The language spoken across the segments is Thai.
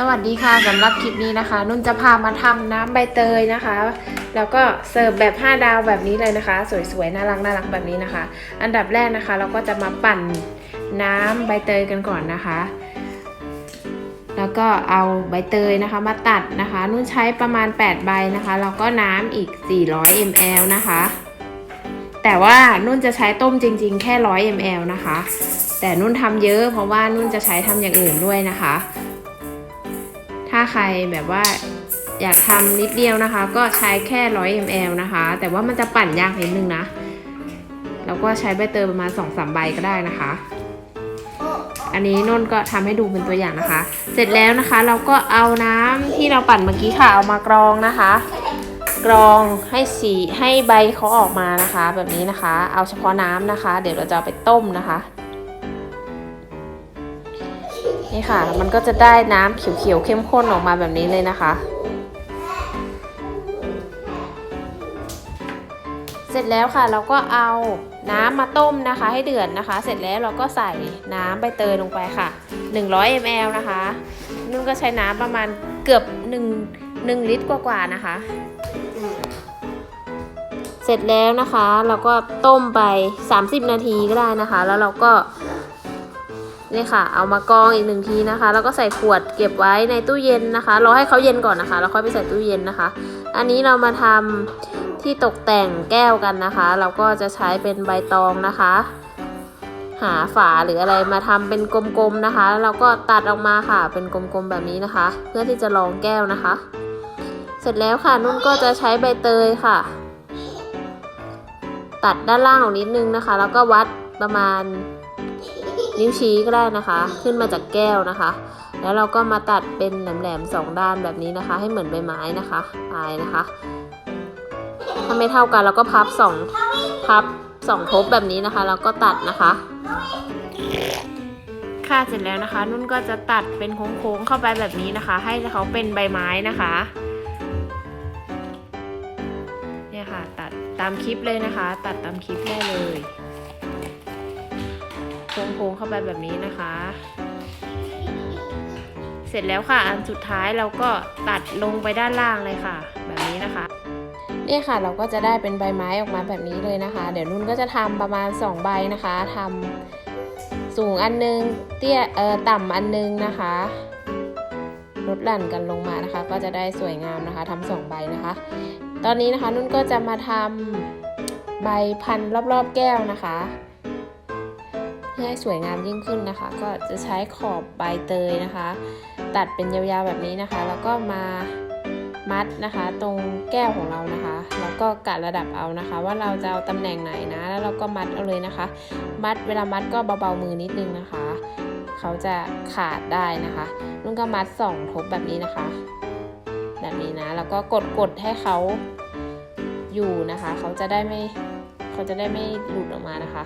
สวัสดีค่ะสำหรับคลิปนี้นะคะ นุ่นจะพามาทำน้ำใบเตยนะคะ แล้วก็เสิร์ฟแบบ 5 ดาวแบบนี้เลยนะคะ สวยๆน่ารักน่ารักแบบนี้นะคะ อันดับแรกนะคะ เราก็จะมาปั่นน้ำใบเตยกันก่อนนะคะ แล้วก็เอาใบเตยนะคะมาตัดนะคะ นุ่นใช้ประมาณ 8 ใบนะคะ แล้วก็น้ำอีก 400 ml นะคะ แต่ว่านุ่นจะใช้ต้มจริง ๆ แค่ 100 ml นะคะ แต่นุ่นทำเยอะเพราะว่านุ่นจะใช้ทำอย่างอื่นด้วยนะคะ ถ้าใครแบบว่าอยากทำนิดเดียวนะคะ ก็ใช้แค่ 100 ml นะคะ แต่ว่ามันจะปั่นยากนิดนึงนะ แล้วก็ใช้ใบเตยประมาณ 2-3 ใบก็ได้นะคะ อันนี้นนท์ก็ทำให้ดูเป็นตัวอย่างนะคะ เสร็จแล้วนะคะเราก็เอาน้ำที่เราปั่นเมื่อกี้ค่ะเอามากรองนะคะ กรองให้สีให้ใบเขาออกมานะคะ แบบนี้นะคะ เอาเฉพาะน้ำนะคะ เดี๋ยวเราจะเอาไปต้มนะคะ นี่ค่ะ มันก็จะได้น้ำเขียวๆเข้มข้นออกมาแบบนี้เลยนะคะ เสร็จแล้วค่ะเราก็เอาน้ำมาต้มนะคะ ให้เดือดนะคะ เสร็จแล้วเราก็ใส่น้ำใบเตยลงไปค่ะ 100 ml นะคะนุ่นก็ใช้น้ำประมาณเกือบ1 1ลิตรกว่าๆนะคะ เสร็จแล้วนะคะ เราก็ต้มไป 30 นาทีก็ได้นะคะ แล้วเราก็ นี่ค่ะ เอามากรองอีกหนึ่งทีนะคะ แล้วก็ใส่ขวดเก็บไว้ในตู้เย็นนะคะ รอให้เขาเย็นก่อนนะคะ แล้วค่อยไปใส่ตู้เย็นนะคะ อันนี้เรามาทำที่ตกแต่งแก้วกันนะคะ เราก็จะใช้เป็นใบตองนะคะ หาฝาหรืออะไรมาทำเป็นกลมๆนะคะ แล้วเราก็ตัดออกมาค่ะ เป็นกลมๆแบบนี้นะคะ เพื่อที่จะรองแก้วนะคะ เสร็จแล้วค่ะ นุ่นก็จะใช้ใบเตยค่ะ ตัดด้านล่างออกนิดนึงนะคะ แล้วก็วัดประมาณ นิ้วชี้ก็ได้นะคะ ขึ้นมาจากแก้วนะคะ แล้วเราก็มาตัดเป็นแหลมๆสองด้านแบบนี้นะคะ ให้เหมือนใบไม้นะคะปลายนะคะ ถ้าไม่เท่ากันเราก็พับสองพับสองทบแบบนี้นะคะแล้วก็ตัดนะคะค่ะเสร็จแล้วนะคะ นุ่นก็จะตัดเป็นโค้งๆเข้าไปแบบนี้นะคะ ให้เขาเป็นใบไม้นะคะเนี่ยค่ะตัดตามคลิปเลยนะคะ ตัดตามคลิปได้เลย โค้งๆเข้าไปแบบนี้นะคะ เสร็จแล้วค่ะอันสุดท้ายเราก็ตัดลงไปด้านล่างเลยค่ะ แบบนี้นะคะนี่ค่ะเราก็จะได้เป็นใบไม้ออกมาแบบนี้เลยนะคะ เดี๋ยวนุ่นก็จะทำประมาณ 2 ใบนะคะทำสูงอันนึงเตี้ยเออต่ำอันนึงนะคะลดหลั่นกันลงมานะคะ ก็จะได้สวยงามนะคะทำสองใบนะคะ ตอนนี้นะคะนุ่นก็จะมาทำใบพันรอบๆแก้วนะคะ พื่อให้สวยงามยิ่งขึ้นนะคะ ก็จะใช้ขอบใบเตยนะคะ ตัดเป็นยาวๆแบบนี้นะคะ แล้วก็มามัดนะคะ ตรงแก้วของเรานะคะ แล้วก็กะระดับเอานะคะ ว่าเราจะเอาตำแหน่งไหนนะ แล้วเราก็มัดเอาเลยนะคะ มัดเวลามัดก็เบาๆมือนิดนึงนะคะ เขาจะขาดได้นะคะนุ่นก็มัดสองทบแบบนี้นะคะ แบบนี้นะ แล้วก็กดกดๆให้เขาอยู่นะคะ เขาจะได้ไม่เขาจะได้ไม่หลุดออกมานะคะ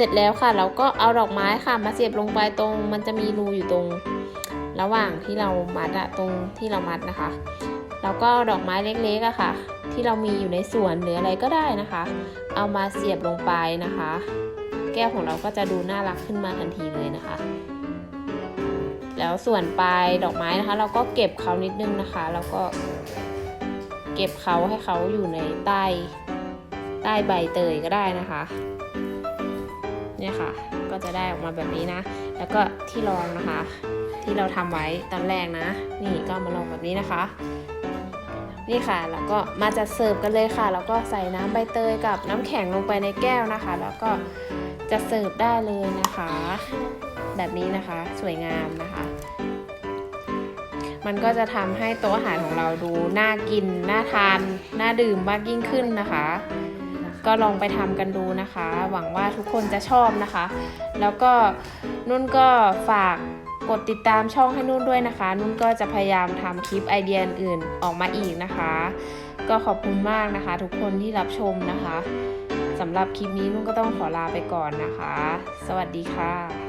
เสร็จแล้วค่ะเราก็เอาดอกไม้ค่ะ มาเสียบลงไปตรง มันจะมีรูอยู่ตรง ระหว่างที่เรามัดอะตรงที่เรามัดนะคะ แล้วก็ดอกไม้เล็กๆอะค่ะ ที่เรามีอยู่ในสวนหรืออะไรก็ได้นะคะ เอามาเสียบลงไปนะคะ แก้วของเราก็จะดูน่ารักขึ้นมาทันทีเลยนะคะ แล้วส่วนปลายดอกไม้นะคะ เราก็เก็บเขานิดนึงนะคะ แล้วก็เก็บเขาให้เขาอยู่ในใต้ใต้ใบเตยก็ได้นะคะ เนี่ยค่ะ ก็จะได้ออกมาแบบนี้นะ แล้วก็ที่รองนะคะ ที่เราทำไว้ตอนแรกนะ นี่ก็มาลองแบบนี้นะคะ นี่ค่ะ แล้วก็มาจัดเสิร์ฟกันเลยค่ะ แล้วก็ใส่น้ำใบเตยกับน้ำแข็งลงไปในแก้วนะคะ แล้วก็จะเสิร์ฟได้เลยนะคะ แบบนี้นะคะ สวยงามนะคะมันก็จะทำให้โต๊ะอาหารของเราดูน่ากิน น่าทาน น่าดื่มมากยิ่งขึ้นนะคะ ก็ลองไปทำกันดูนะคะ หวังว่าทุกคนจะชอบนะคะ แล้วก็นุ่นก็ฝากกดติดตามช่องให้นุ่นด้วยนะคะ นุ่นก็จะพยายามทำคลิปไอเดียอื่นออกมาอีกนะคะ ก็ขอบคุณมากนะคะ ทุกคนที่รับชมนะคะสำหรับคลิปนี้นุ่นก็ต้องขอลาไปก่อนนะคะ สวัสดีค่ะ